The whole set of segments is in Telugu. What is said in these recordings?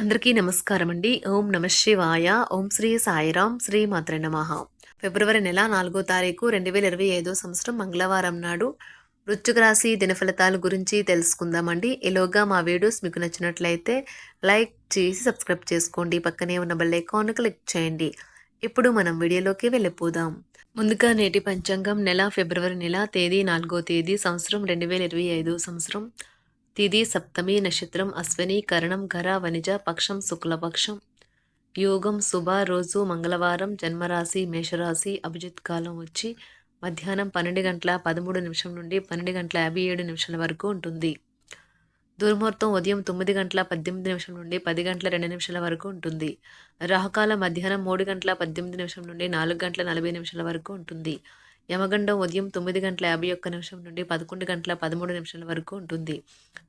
అందరికీ నమస్కారం అండి. ఓం నమ శివాయ. ఓం శ్రీ సాయిరాం. శ్రీ మాత్ర నమః. ఫిబ్రవరి నెల నాలుగో తారీఖు రెండు వేల ఇరవై ఐదో సంవత్సరం మంగళవారం నాడు వృశ్చిక రాశి దినఫలితాల గురించి తెలుసుకుందామండి. ఈలోగా మా వీడియోస్ మీకు నచ్చినట్లయితే లైక్ చేసి సబ్స్క్రైబ్ చేసుకోండి. పక్కనే ఉన్న బెల్ ఐకాన్ క్లిక్ చేయండి. ఇప్పుడు మనం వీడియోలోకి వెళ్ళిపోదాం. ముందుగా నేటి పంచాంగం నెల ఫిబ్రవరి నెల తేదీ నాలుగో తేదీ సంవత్సరం రెండు వేల ఇరవై ఐదో సంవత్సరం. తిది సప్తమి నక్షత్రం అశ్విని కరణం ఘర వనిజ పక్షం శుక్లపక్షం యోగం శుభ రోజు మంగళవారం జన్మరాశి మేషరాశి అభిజిత్ కాలం వచ్చి మధ్యాహ్నం పన్నెండు గంటల పదమూడు నిమిషం నుండి పన్నెండు గంటల యాభై ఏడు నిమిషాల వరకు ఉంటుంది. దుర్ముహూర్తం ఉదయం తొమ్మిది గంటల పద్దెనిమిది నిమిషం నుండి పది గంటల రెండు నిమిషాల వరకు ఉంటుంది. రాహుకాలం మధ్యాహ్నం మూడు గంటల పద్దెనిమిది నిమిషం నుండి నాలుగు గంటల నలభై నిమిషాల వరకు ఉంటుంది. యమగండం ఉదయం తొమ్మిది గంటల యాభై ఒక్క నిమిషం నుండి పదకొండు గంటల పదమూడు నిమిషాల వరకు ఉంటుంది.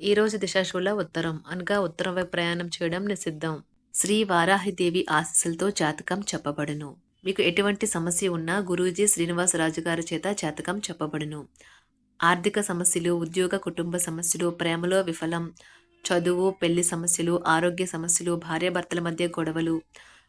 ఈ రోజు దిశాశూల ఉత్తరం. అనగా ఉత్తరం వైపు ప్రయాణం చేయడం నిషిద్ధం. శ్రీ వారాహిదేవి ఆశీస్సులతో జాతకం చెప్పబడును. మీకు ఎటువంటి సమస్య ఉన్నా గురూజీ శ్రీనివాసరాజు గారి చేత జాతకం చెప్పబడును. ఆర్థిక సమస్యలు ఉద్యోగ కుటుంబ సమస్యలు ప్రేమలో విఫలం చదువు పెళ్ళి సమస్యలు ఆరోగ్య సమస్యలు భార్యాభర్తల మధ్య గొడవలు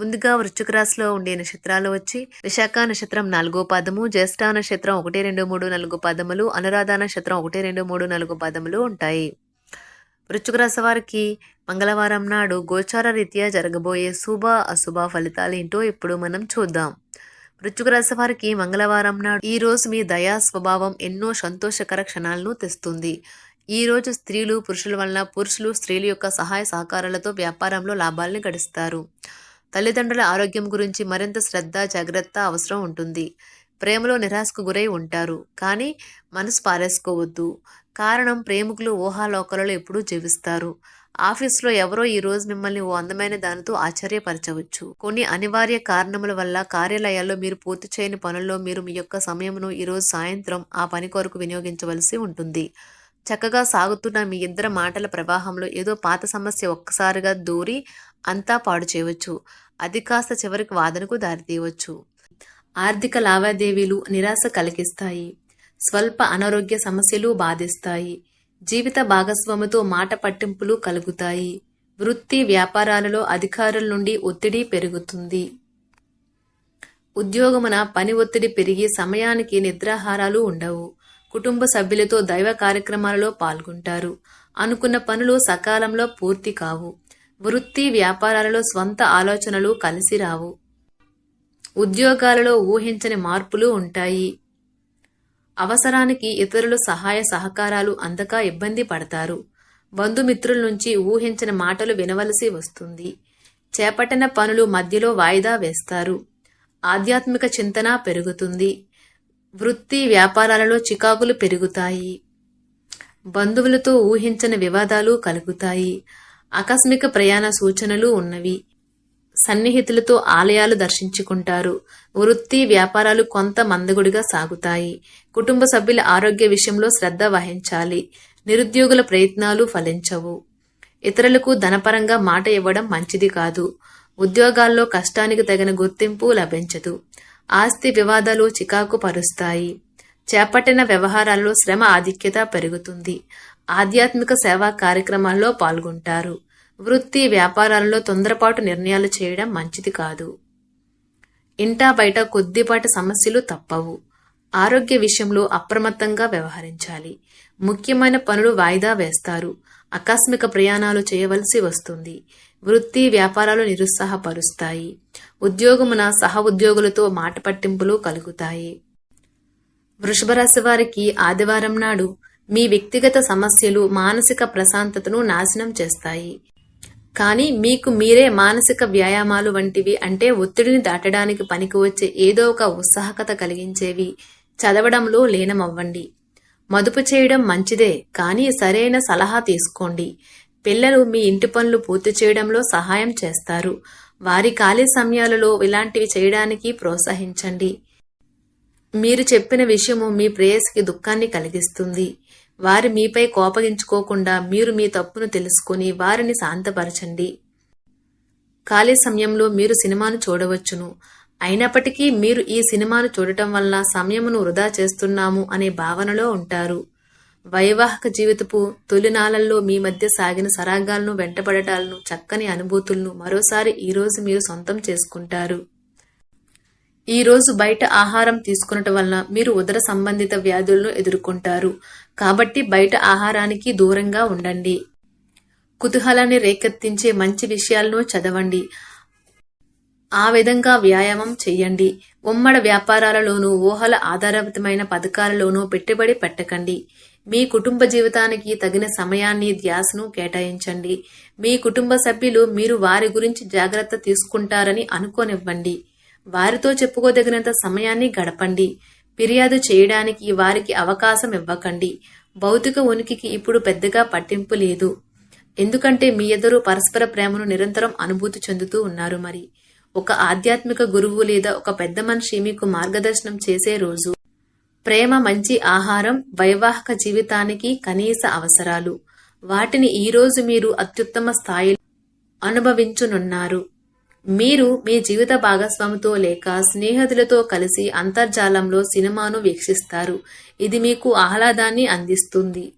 ముందుగా వృశ్చిక రాశిలో ఉండే నక్షత్రాలు వచ్చి విశాఖ నక్షత్రం నాలుగో పదము జ్యేష్ఠ నక్షత్రం ఒకటి రెండు మూడు నాలుగు పదములు అనురాధ నక్షత్రం ఒకటి రెండు మూడు నాలుగు పదములు ఉంటాయి. వృశ్చిక రాశి వారికి మంగళవారం నాడు గోచార రీత్యా జరగబోయే శుభ అశుభ ఫలితాలు ఏంటో ఇప్పుడు మనం చూద్దాం. వృశ్చిక రాశి వారికి మంగళవారం నాడు ఈ రోజు మీ దయా స్వభావం ఎన్నో సంతోషకర క్షణాలను తెస్తుంది. ఈ రోజు స్త్రీలు పురుషుల వలన పురుషులు స్త్రీల యొక్క సహాయ సహకారాలతో వ్యాపారంలో లాభాలను గడిస్తారు. తల్లిదండ్రుల ఆరోగ్యం గురించి మరింత శ్రద్ధ జాగ్రత్త అవసరం ఉంటుంది. ప్రేమలో నిరాశకు గురై ఉంటారు. కానీ మనసు పారేసుకోవద్దు. కారణం ప్రేమికులు ఊహాలోకాలలో ఎప్పుడూ జీవిస్తారు. ఆఫీస్లో ఎవరో ఈరోజు మిమ్మల్ని ఓ అందమైన దానితో ఆశ్చర్యపరచవచ్చు. కొన్ని అనివార్య కారణముల వల్ల కార్యాలయాల్లో మీరు పూర్తి చేయని పనుల్లో మీరు మీ యొక్క సమయమును ఈరోజు సాయంత్రం ఆ పని కొరకు వినియోగించవలసి ఉంటుంది. చక్కగా సాగుతున్న మీ ఇద్దరు మాటల ప్రవాహంలో ఏదో పాత సమస్య ఒక్కసారిగా దూరి అంతా పాడు చేయవచ్చు. అది కాస్త చివరికి వాదనకు దారితీయవచ్చు. ఆర్థిక లావాదేవీలు నిరాశ కలిగిస్తాయి. స్వల్ప అనారోగ్య సమస్యలు బాధిస్తాయి. జీవిత భాగస్వామితో మాట పట్టింపులు కలుగుతాయి. వృత్తి వ్యాపారాలలో అధికారుల నుండి ఒత్తిడి పెరుగుతుంది. ఉద్యోగమున పని ఒత్తిడి పెరిగి సమయానికి నిద్రాహారాలు ఉండవు. కుటుంబ సభ్యులతో దైవ కార్యక్రమాలలో పాల్గొంటారు. అనుకున్న పనులు సకాలంలో పూర్తి కావు. వృత్తి వ్యాపారాలలో స్వంత ఆలోచనలు కలిసి రావు. ఉద్యోగాలలో ఊహించని మార్పులు ఉంటాయి. అవసరానికి ఇతరులు సహాయ సహకారాలు అందక ఇబ్బంది పడతారు. బంధుమిత్రుల నుంచి ఊహించని మాటలు వినవలసి వస్తుంది. చేపట్టిన పనులు మధ్యలో వాయిదా వేస్తారు. ఆధ్యాత్మిక చింతన పెరుగుతుంది. వృత్తి వ్యాపారాలలో చికాకులు పెరుగుతాయి. బంధువులతో ఊహించని వివాదాలు కలుగుతాయి. ఆకస్మిక ప్రయాణ సూచనలు ఉన్నవి. సన్నిహితులతో ఆలయాలు దర్శించుకుంటారు. వృత్తి వ్యాపారాలు కొంత మందగుడిగా సాగుతాయి. కుటుంబ సభ్యుల ఆరోగ్య విషయంలో శ్రద్ధ వహించాలి. నిరుద్యోగుల ప్రయత్నాలు ఫలించవు. ఇతరులకు ధనపరంగా మాట ఇవ్వడం మంచిది కాదు. ఉద్యోగాల్లో కష్టానికి తగిన గుర్తింపు లభించదు. ఆస్తి వివాదాలు చికాకు పరుస్తాయి చేపట్టిన వ్యవహారాల్లో శ్రమ ఆధిక్యత పెరుగుతుంది. ఆధ్యాత్మిక సేవా కార్యక్రమాల్లో పాల్గొంటారు. వృత్తి వ్యాపారాలలో తొందరపాటు నిర్ణయాలు చేయడం మంచిది కాదు. ఇంటా బయట కొద్దిపాటి సమస్యలు తప్పవు. ఆరోగ్య విషయంలో అప్రమత్తంగా వ్యవహరించాలి. ముఖ్యమైన పనులు వాయిదా వేస్తారు. ఆకస్మిక ప్రయాణాలు చేయవలసి వస్తుంది. వృత్తి వ్యాపారాలు నిరుత్సాహపరుస్తాయి. ఉద్యోగమున సహ ఉద్యోగులతో మాట పట్టింపులు కలుగుతాయి. వృషభరాశి వారికి ఆదివారం నాడు మీ వ్యక్తిగత సమస్యలు మానసిక ప్రశాంతతను నాశనం చేస్తాయి. కానీ మీకు మీరే మానసిక వ్యాయామాలు వంటివి అంటే ఒత్తిడిని దాటడానికి పనికి వచ్చే ఏదో ఒక ఉత్సాహకత కలిగించేవి. చదవడంలో లీనమవ్వండి. మదుపు చేయడం మంచిదే కానీ సరైన సలహా తీసుకోండి. పిల్లలు మీ ఇంటి పనులు పూర్తి చేయడంలో సహాయం చేస్తారు. వారి ఖాళీ సమయాలలో ఇలాంటివి చేయడానికి ప్రోత్సహించండి. మీరు చెప్పిన విషయము మీ ప్రేయస్కి దుఃఖాన్ని కలిగిస్తుంది. వారి మీపై కోపగించుకోకుండా మీరు మీ తప్పును తెలుసుకుని వారిని శాంతపరచండి. ఖాళీ సమయంలో మీరు సినిమాను చూడవచ్చును. అయినప్పటికీ మీరు ఈ సినిమాను చూడటం వల్ల సమయమును వృధా చేస్తున్నాము అనే భావనలో ఉంటారు. వైవాహిక జీవితపు తొలినాళ్ళలో మీ మధ్య సాగిన సరాగాలను వెంటపడటాలను చక్కని అనుభూతులను మరోసారి ఈరోజు మీరు సొంతం చేసుకుంటారు. ఈ రోజు బయట ఆహారం తీసుకునటం వలన మీరు ఉదర సంబంధిత వ్యాధులను ఎదుర్కొంటారు. కాబట్టి బయట ఆహారానికి దూరంగా ఉండండి. కుతూహలాన్ని రేకెత్తించే మంచి విషయాలను చదవండి. ఆ విధంగా వ్యాయామం చేయండి ఉమ్మడ వ్యాపారాలలోనూ ఊహల ఆధారితమైన పథకాలలోనూ పెట్టుబడి పెట్టకండి. మీ కుటుంబ జీవితానికి తగిన సమయాన్ని ధ్యాసను కేటాయించండి. మీ కుటుంబ సభ్యులు మీరు వారి గురించి జాగ్రత్త తీసుకుంటారని అనుకోనివ్వండి. వారితో చెప్పుకోదగినంత సమయాన్ని గడపండి. ఫిర్యాదు చేయడానికి వారికి అవకాశం ఇవ్వకండి. భౌతిక ఉనికికి ఇప్పుడు పెద్దగా పట్టింపు లేదు. ఎందుకంటే మీ ఇద్దరు పరస్పర ప్రేమను నిరంతరం అనుభూతి చెందుతూ ఉన్నారు మరి. ఒక ఆధ్యాత్మిక గురువు లేదా ఒక పెద్ద మనిషి మీకు మార్గదర్శనం చేసే రోజు. ప్రేమ మంచి ఆహారం వైవాహిక జీవితానికి కనీస అవసరాలు. వాటిని ఈ రోజు మీరు అత్యుత్తమ స్థాయిలో అనుభవించునున్నారు. మీరు మీ జీవిత భాగస్వామితో లేక స్నేహితులతో కలిసి అంతర్జాలంలో సినిమాను వీక్షిస్తారు. ఇది మీకు ఆహ్లాదాన్ని అందిస్తుంది.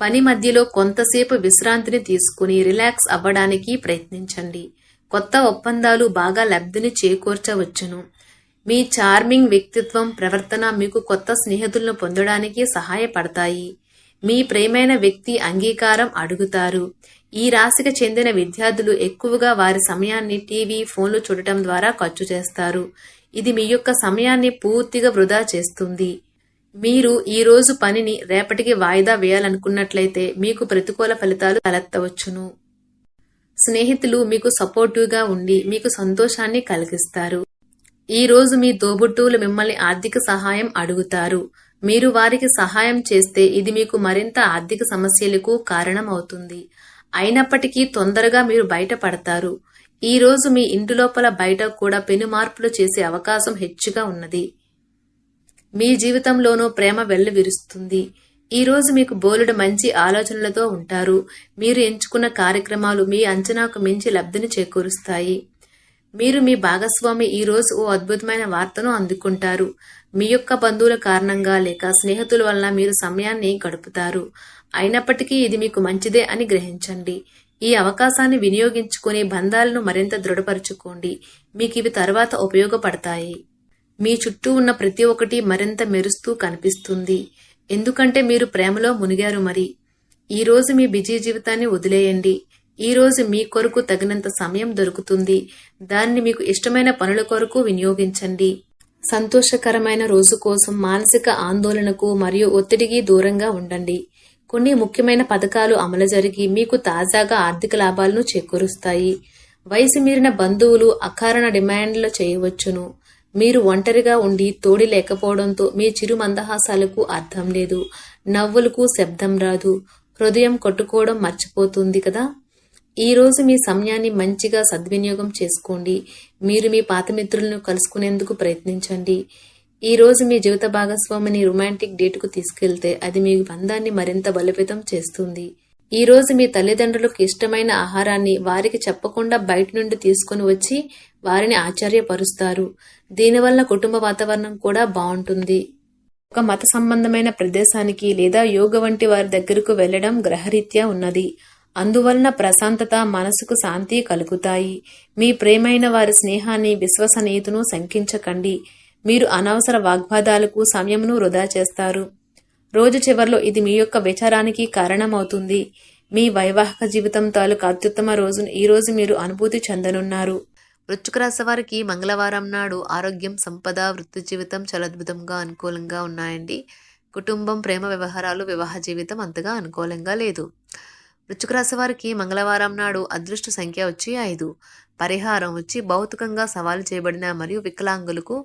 పని మధ్యలో కొంతసేపు విశ్రాంతిని తీసుకుని రిలాక్స్ అవ్వడానికి ప్రయత్నించండి. కొత్త ఒప్పందాలు బాగా లబ్ధిని చేకూర్చవచ్చును. మీ చార్మింగ్ వ్యక్తిత్వం ప్రవర్తన మీకు కొత్త స్నేహితులను పొందడానికి సహాయపడతాయి. మీ ప్రేమైన వ్యక్తి అంగీకారం అడుగుతారు. ఈ రాశికి చెందిన విద్యార్థులు ఎక్కువగా వారి సమయాన్ని టీవీ ఫోన్లు చూడటం ద్వారా ఖర్చు చేస్తారు. ఇది మీ యొక్క సమయాన్ని పూర్తిగా వృధా చేస్తుంది. మీరు ఈ రోజు పనిని రేపటికి వాయిదా వేయాలనుకున్నట్లయితే మీకు ప్రతికూల ఫలితాలు తలెత్తవచ్చును. స్నేహితులు మీకు సపోర్టివ్గా ఉండి మీకు సంతోషాన్ని కలిగిస్తారు. ఈ రోజు మీ తోబుట్టువులు మిమ్మల్ని ఆర్థిక సహాయం అడుగుతారు. మీరు వారికి సహాయం చేస్తే ఇది మీకు మరింత ఆర్థిక సమస్యలకు కారణం అవుతుంది అయినప్పటికీ తొందరగా మీరు బయటపడతారు. ఈ రోజు మీ ఇంటి లోపల బయట కూడా పెను మార్పులు చేసే అవకాశం హెచ్చుగా ఉన్నది. మీ జీవితంలోనూ ప్రేమ వెల్లువిరుస్తుంది. ఈ రోజు మీకు బోలుడు మంచి ఆలోచనలతో ఉంటారు. మీరు ఎంచుకున్న కార్యక్రమాలు మీ అంచనాకు మించి లబ్ధిని చేకూరుస్తాయి. మీరు మీ భాగస్వామి ఈ రోజు ఓ అద్భుతమైన వార్తను అందుకుంటారు. మీ యొక్క బంధువుల కారణంగా లేక స్నేహితుల వలన మీరు సమయాన్ని గడుపుతారు. అయినప్పటికీ ఇది మీకు మంచిదే అని గ్రహించండి. ఈ అవకాశాన్ని వినియోగించుకుని బంధాలను మరింత దృఢపరచుకోండి. మీకు ఇవి తర్వాత ఉపయోగపడతాయి. మీ చుట్టూ ఉన్న ప్రతి ఒక్కటి మరింత మెరుస్తూ కనిపిస్తుంది. ఎందుకంటే మీరు ప్రేమలో మునిగారు మరి. ఈ రోజు మీ బిజీ జీవితాన్ని వదిలేయండి. ఈరోజు మీ కొరకు తగినంత సమయం దొరుకుతుంది. దాన్ని మీకు ఇష్టమైన పనుల కొరకు వినియోగించండి. సంతోషకరమైన రోజు కోసం మానసిక ఆందోళనకు మరియు ఒత్తిడికి దూరంగా ఉండండి. కొన్ని ముఖ్యమైన పథకాలు అమలు జరిగి మీకు తాజాగా ఆర్థిక లాభాలను చేకూరుస్తాయి. వయసు మీరిన బంధువులు అకారణ డిమాండ్లు చేయవచ్చును. మీరు ఒంటరిగా ఉండి తోడి లేకపోవడంతో మీ చిరు మందహాసాలకు అర్థం లేదు. నవ్వులకు శబ్దం రాదు. హృదయం కొట్టుకోవడం మర్చిపోతుంది కదా? ఈరోజు మీ సమయాన్ని మంచిగా సద్వినియోగం చేసుకోండి. మీరు మీ పాత మిత్రులను కలుసుకునేందుకు ప్రయత్నించండి. ఈ రోజు మీ జీవిత భాగస్వామిని రొమాంటిక్ డేట్కు తీసుకెళ్తే అది మీ బంధాన్ని మరింత బలోపేతం చేస్తుంది. ఈరోజు మీ తల్లిదండ్రులకు ఇష్టమైన ఆహారాన్ని వారికి చెప్పకుండా బయట నుండి తీసుకొని వచ్చి వారిని ఆశ్చర్యపరుస్తారు. దీనివల్ల కుటుంబ వాతావరణం కూడా బాగుంటుంది. ఒక మత సంబంధమైన ప్రదేశానికి లేదా యోగ వంటి వారి దగ్గరకు వెళ్ళడం గ్రహరీత్యా ఉన్నది. అందువలన ప్రశాంతత మనసుకు శాంతి కలుగుతాయి. మీ ప్రేమైన వారి స్నేహాన్ని విశ్వసనీయతను శంకించకండి. మీరు అనవసర వాగ్వాదాలకు సమయమును వృధా చేస్తారు. రోజు చివర్లో ఇది మీ యొక్క విచారానికి కారణమవుతుంది. మీ వైవాహిక జీవితం తాలూకు అత్యుత్తమ రోజును ఈ రోజు మీరు అనుభూతి చెందనున్నారు. వృశ్చిక రాశి వారికి మంగళవారం నాడు ఆరోగ్యం సంపద వృత్తి జీవితం చాలా అద్భుతంగా అనుకూలంగా ఉన్నాయండి. కుటుంబం ప్రేమ వ్యవహారాలు వివాహ జీవితం అంతగా అనుకూలంగా లేదు. వృచ్చికరాశి వారికి మంగళవారం నాడు అదృష్ట సంఖ్య వచ్చి ఐదు. పరిహారం వచ్చి భౌతికంగా సవాలు చేయబడిన మరియు వికలాంగులకు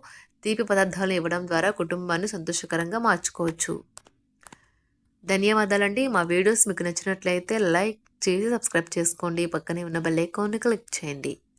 తీపి పదార్థాలు ఇవ్వడం ద్వారా కుటుంబాన్ని సంతోషకరంగా మార్చుకోవచ్చు. ధన్యవాదాలండి. మా వీడియోస్ మీకు నచ్చినట్లయితే లైక్ చేసి సబ్స్క్రైబ్ చేసుకోండి. పక్కనే ఉన్న బెల్ ఐకాన్ని క్లిక్ చేయండి.